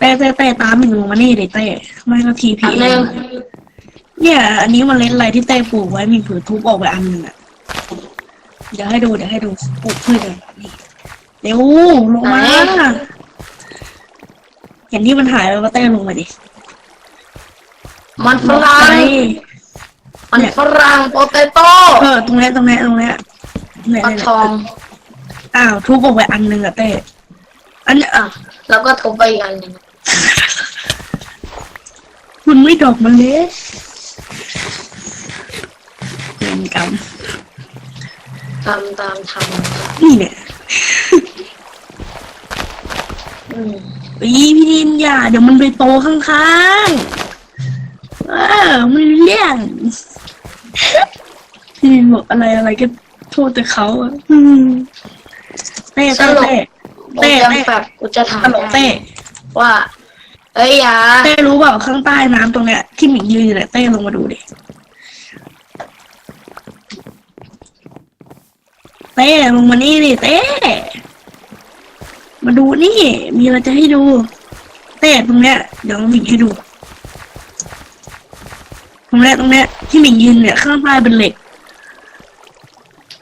เต้เต้เต้ตามหมิงลงมานี่เด็เต้ไม่ก็ทีพีอันหนึ่ง เนี่ย อันนี้มันเล่นอะไรที่เต้ปลูกไว้มีผืนทุบออกไปอันหนึ่งอะเดี๋ยวให้ดูเดี๋ยวให้ดูปลูกพืชเลยนี่เร็วลงมาเห็นที่มันหายไปว่าเต้ลงมาดิมันฝรั่งไปมันฝรั่งโปเตโต้เออตรงเนี้ยตรงเนี้ยตรงเนี้ยเนี่ยฟักเนี่ยทอง อ้าวทุบออกไปอันหนึ่งอะเต้อันเนี้ยอะ แล้วก็ทุบไปอีกอันหนึ่ง มันไม่ดอกมันเละเงินกรรมตามตามทำนี่เนี่ยอืมอีพี่ดินอย่าเดี๋ยวมันไปโตข้างๆเออมันเลี่ยงพี่ดินบอกอะไรอะไรก็โทษแต่เขาอะอืมเต้สเต้รุปเต้ โปรเต้แกรมเต้แบบกูจะถามตลกเต้ ว่า เอ้ยอยาเต้รู้เปล่าข้างใต้น้ำตรงเนี้ยที่หมิงยืนอยู่เนี่ยเต้ลงมาดูดิเต้ลงมานี่ดิเต้มาดูนี่ มีอะไรจะให้ดู เต้ตรงเนี้ยเดี๋ยวหมิงให้ดูตรงเนี้ยตรงเนี้ยที่หมิงยืนเนี่ยข้างใต้เป็นเหล็ก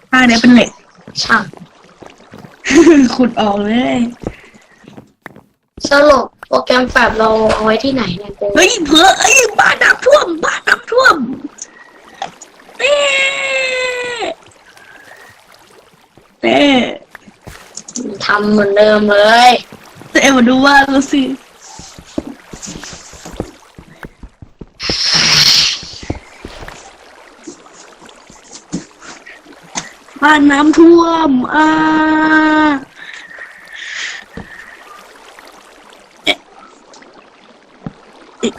ใต้เนี่ยเป็นเหล็กช่างขุดออกเลย สรุป โปรแกรมแบบเราเอาไว้ที่ไหนเนี่ยกูเฮ้ยเผื่อเอ้ยบ้านน้ำท่วมบ้านน้ำท่วมเต้เต้ทำเหมือนเดิมเลยเต้มาดูว่านเราสิบ้านน้ำท่วมอ่าเอ๊ะเอ๊ะ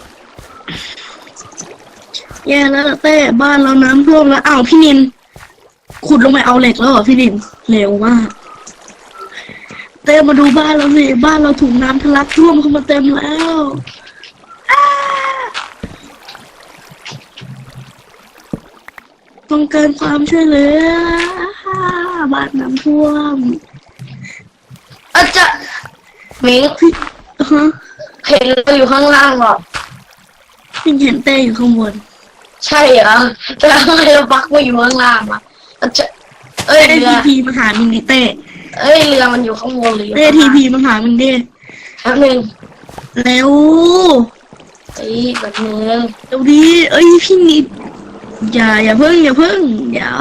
แย่แล้วเต้บ้านเราน้ำท่วมแล้วอ้าวพี่นิน ขุดลงไปเอาเหล็กแล้วเหรอพี่นินเร็วมากเต้มาดูบ้านเราสิบ้านเราถูกน้ำทะลักท่วมเข้ามาเต็มแล้วอ้าต้องการความช่วยเหลืออ้าบ้านน้ำท่วมอาจจะหมิงฮะเห็นเราอยู่ข้างล่างเหรอยังเห็นเต้อยู่ข้างบน ใช่เหรอแต่ทำไมเราบักมาอยู่ข้างล่างอะอาจจะเอ้ยเต้เรือทีพีมาหามึงดิเต้เอ้ยเรือมันอยู่ข้างบนหรืออยู่เต้ข้างทีล่างพีมาหามึงดิแป๊บนึงเร็วเอ้ยแบบนึงเร็วดิเอ้ยพี่นิดอย่าอย่าเพิ่งอย่าเพิ่งเดี๋ยว